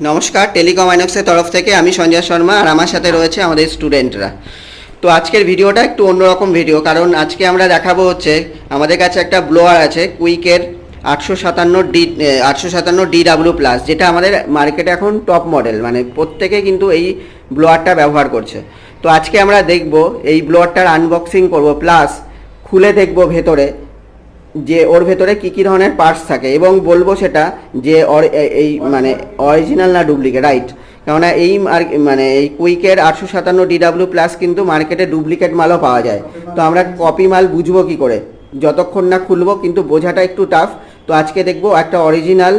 নমস্কার টেলিকম আইনক্সের তরফ থেকে আমি সঞ্জয় শর্মা আর আমার সাথে রয়েছে আমাদের স্টুডেন্টরা। তো আজকের ভিডিওটা একটু অন্যরকম ভিডিও, কারণ আজকে আমরা দেখাবো হচ্ছে আমাদের কাছে একটা ব্লোয়ার আছে কুইকের আটশো সাতান্ন ডি আটশো সাতান্ন ডি ডাব্লিউ প্লাস, যেটা আমাদের মার্কেটে এখন টপ মডেল মানে প্রত্যেকে কিন্তু এই ব্লোয়ারটা ব্যবহার করছে। তো আজকে আমরা দেখব এই ব্লোয়ারটার আনবক্সিং করব, প্লাস খুলে দেখব ভেতরে যে ওর ভেতরে কী কী ধরনের পার্টস থাকে এবং বলব সেটা যে এই মানে অরিজিনাল না ডুপ্লিকেট রাইট কেননা এই মানে এই কুইকের আটশো সাতান্ন ডিডাব্লিউ প্লাস কিন্তু মার্কেটে ডুপ্লিকেট মালও পাওয়া যায়। তো আমরা কপি মাল বুঝব কি করে? যতক্ষণ না খুলবো, কিন্তু বোঝাটা একটু টাফ তো আজকে দেখব একটা অরিজিনাল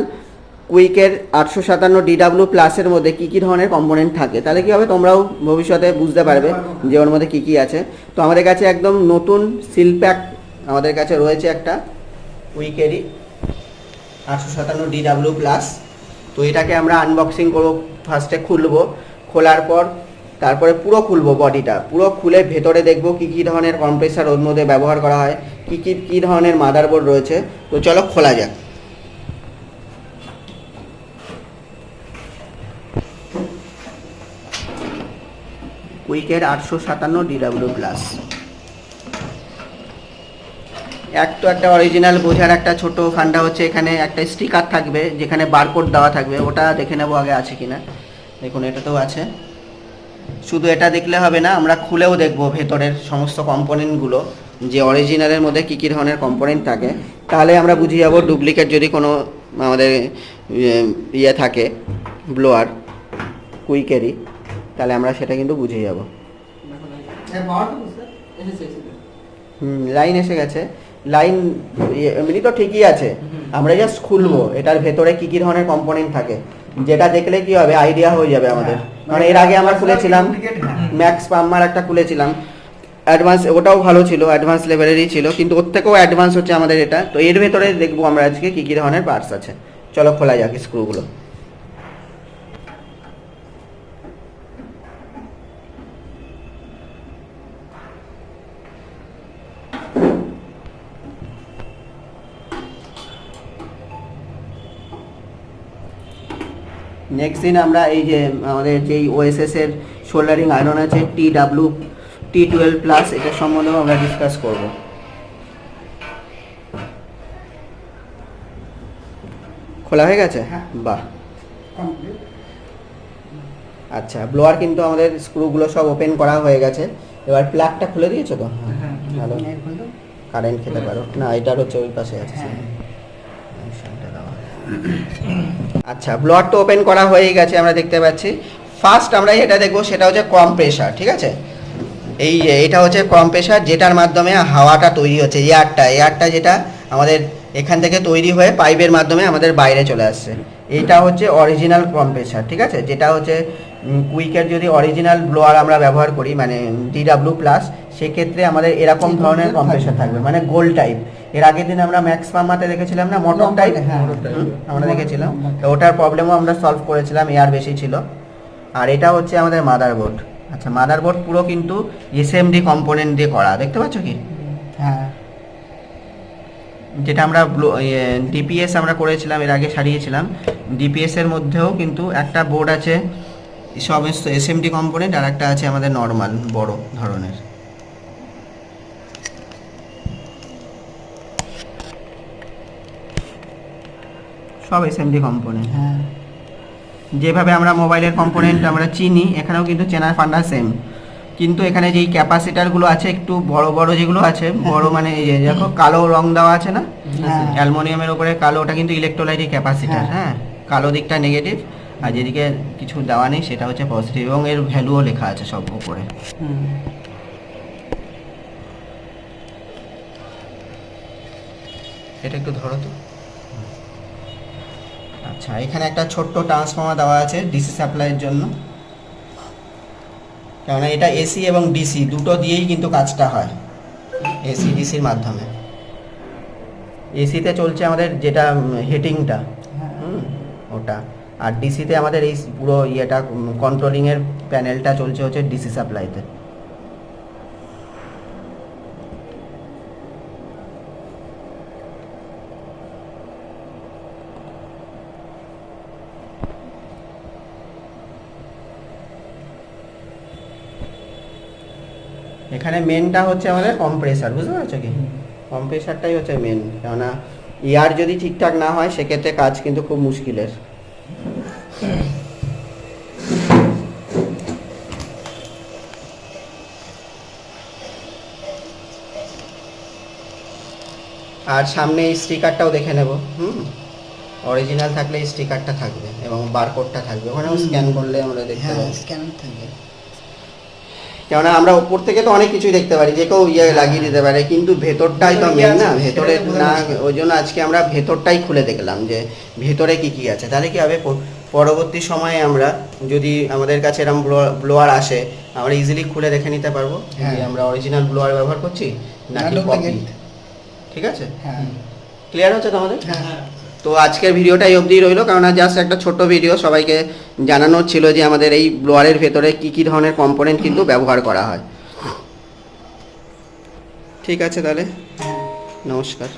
কুইকের আটশো সাতান্ন ডিডাব্লিউ প্লাসের মধ্যে কী কী ধরনের কম্পোনেন্ট থাকে। তাহলে কী হবে? তোমরাও ভবিষ্যতে বুঝতে পারবে যে ওর মধ্যে কী কী আছে। তো আমাদের কাছে একদম নতুন সিল প্যাক আমাদের কাছে রয়েছে একটা উইকেরই আটশো সাতান্ন ডিডাব্লিউ প্লাস তো এটাকে আমরা আনবক্সিং করব ফার্স্টে খুলবো, খোলার পর তারপরে পুরো খুলবো বডিটা পুরো খুলে ভেতরে দেখব কী কী ধরনের কম্প্রেসার ওর মধ্যে ব্যবহার করা হয়, কী কী কী ধরনের মাদারবোর্ড রয়েছে। তো চলো খোলা যাক। কুইকের আটশো সাতান্ন ডিডাব্লিউ প্লাস এক তো একটা অরিজিনাল বোঝার একটা ছোট ফান্ডা হচ্ছে এখানে একটা স্টিকার থাকবে যেখানে বারকোড দেওয়া থাকবে ওটা দেখে নেব আগে আছে কিনা দেখুন এটাতেও আছে শুধু এটা দেখলে হবে না আমরা খুলেও দেখব ভেতরের সমস্ত কম্পোনেন্টগুলো যে অরিজিনালের মধ্যে কী কী ধরনের কম্পোনেন্ট থাকে তাহলে আমরা বুঝে যাব ডুপ্লিকেট যদি কোনো আমাদের ইয়ে, ইয়ে থাকে ব্লোয়ার কুইকেরি তাহলে আমরা সেটা কিন্তু বুঝে যাব হুম লাইন এসে গেছে লাইন এমনি তো ঠিকই আছে। আমরা জাস্ট খুলবো। এটার ভেতরে কি কি ধরনের কম্পোনেন্ট থাকে? যেটা দেখলে কি হবে? আইডিয়া হয়ে যাবে আমাদের। মানে এর আগে আমরা খুলেছিলাম ম্যাক্স পাম্মার একটা খুলেছিলাম। অ্যাডভান্স ওটাও ভালো ছিল অ্যাডভান্স লেভেলেরই ছিল কিন্তু ওর থেকেও অ্যাডভান্স হচ্ছে আমাদের এটা। তো এর ভেতরে দেখব আমরা আজকে কি কি ধরনের পার্টস আছে। চলো খোলা যাক স্ক্রুগুলো নেক্সট দিন আমরা এই যে আমাদের যেই ওএসএস এর সোল্ডারিং আয়রন আছে T W T twelve plus এটার সম্বন্ধেও আমরা ডিসকাস করব। খোলা হয়ে গেছে? হ্যাঁ। বাহ। আচ্ছা ব্লোয়ার কিন্তু আমাদের স্ক্রুগুলো সব ওপেন করা হয়ে গেছে। এবার প্লাগটা খুলে দিয়েছ তো? হ্যাঁ, ভালো। কারেন্ট খেতে পারো। না এটার হচ্ছে ওই পাশে আছে। হ্যাঁ। আচ্ছা ব্লড তো ওপেন করা হয়ে গেছে, আমরা দেখতে পাচ্ছি। ফার্স্ট আমরা যেটা দেখব, সেটা হচ্ছে কম প্রেশার ঠিক আছে? এই এটা হচ্ছে কম প্রেশার যেটার মাধ্যমে হাওয়াটা তৈরি হচ্ছে এয়ারটা এয়ারটা যেটা আমাদের এখান থেকে তৈরি হয়ে পাইপের মাধ্যমে আমাদের বাইরে চলে আসছে। এটা হচ্ছে অরিজিনাল কম্প্রেসার ঠিক আছে? যেটা হচ্ছে কুইকের যদি অরিজিনাল ব্লোয়ার আমরা ব্যবহার করি মানে ডিডাব্লিউ প্লাস সেক্ষেত্রে আমাদের এরকম ধরনের কম্প্রেসার থাকবে মানে গোল টাইপ এর আগের দিন আমরা ম্যাক্স মামাতে দেখেছিলাম না মোটর টাইপ হ্যাঁ, আমরা দেখেছিলাম। তো ওটার প্রবলেমও আমরা সলভ করেছিলাম এয়ার বেশি ছিল। আর এটা হচ্ছে আমাদের মাদারবোর্ড আচ্ছা মাদারবোর্ড পুরো কিন্তু এসএমডি কম্পোনেন্ট দিয়ে করা দেখতে পাচ্ছ কি? হ্যাঁ। যেটা আমরা ডিপিএস আমরা করেছিলাম এর আগে সারিয়েছিলাম। ডিপিএস এর মধ্যেও কিন্তু একটা বোর্ড আছে সমস্ত এসএমডি কম্পোনেন্ট আর একটা আছে আমাদের নর্মাল বড় ধরনের। সব এসএমডি কম্পোনেন্ট হ্যাঁ। যেভাবে আমরা মোবাইলের কম্পোনেন্ট আমরা চিনি এখানেও কিন্তু চেনার ফান্ডা সেম কিন্তু এখানে যেই ক্যাপাসিটারগুলো আছে একটু বড় বড় যেগুলো আছে বড় মানে এই যে দেখো কালো রং দেওয়া আছে না? হ্যাঁ। অ্যালমোনিয়ামের উপরে কালো ওটা কিন্তু ইলেকট্রোলাইটিক ক্যাপাসিটার হ্যাঁ। কালো দিকটা নেগেটিভ আর যেদিকে কিছু দেওয়া নেই সেটা হচ্ছে পজিটিভ এবং এর ভ্যালুও লেখা আছে সব উপরে। এটা একটু ধরো তো। আচ্ছা এখানে একটা ছোট্ট ট্রান্সফর্মার দেওয়া আছে ডিসি সাপ্লাইয়ের জন্য। কেননা এটা এসি এবং ডিসি দুটো দিয়েই কিন্তু কাজটা হয় এসি ডিসির মাধ্যমে। এসিতে চলছে আমাদের যেটা হিটিংটা হ্যাঁ। হুম ওটা। আর ডিসিতে আমাদের এই পুরো ইয়েটা কন্ট্রোলিংয়ের প্যানেলটা চলছে হচ্ছে ডিসি সাপ্লাইতে এখানে মেনটা হচ্ছে আমাদের কম্প্রেসার বুঝতে পারছ কি? কম্প্রেসারটাই হচ্ছে মেন কেননা ইয়ার যদি ঠিকঠাক না হয় সেক্ষেত্রে কাজ কিন্তু খুব মুশকিলের। আর সামনে এই স্টিকারটাও দেখে নেব হুম? অরিজিনাল থাকলে এই স্টিকারটা থাকবে এবং বারকোডটা থাকবে। ওখানেও স্ক্যান করলে আমরা দেখতে হ্যাঁ পাবো। স্ক্যানার থাকবে। কেননা আমরা উপর থেকে তো অনেক কিছুই দেখতে পারি যে কেউ ইয়ে লাগিয়ে দিতে পারে কিন্তু ভেতরটাই তো মেন না ভেতরে না ওই জন্য আজকে আমরা ভেতরটাই খুলে দেখলাম যে ভেতরে কি কি আছে। তাহলে কি হবে পরবর্তী সময়ে আমরা যদি আমাদের কাছে এরকম ব্লোয়ার আসে আমরা ইজিলি খুলে দেখে নিতে পারব যে হ্যাঁ। আমরা অরিজিনাল ব্লোয়ার ব্যবহার করছি নাকি কপি ঠিক আছে? হ্যাঁ। ক্লিয়ার হচ্ছে তোমাদের? হ্যাঁ। তো আজকের ভিডিওটা এই অবধি রইল কারণ জাস্ট একটা ছোট্ট ভিডিও সবাইকে জানানো ছিল যে আমাদের এই ব্লোয়ারের ভেতরে কি কি ধরনের কম্পোনেন্ট কিন্তু ব্যবহার করা হয়। ঠিক আছে তাহলে? নমস্কার।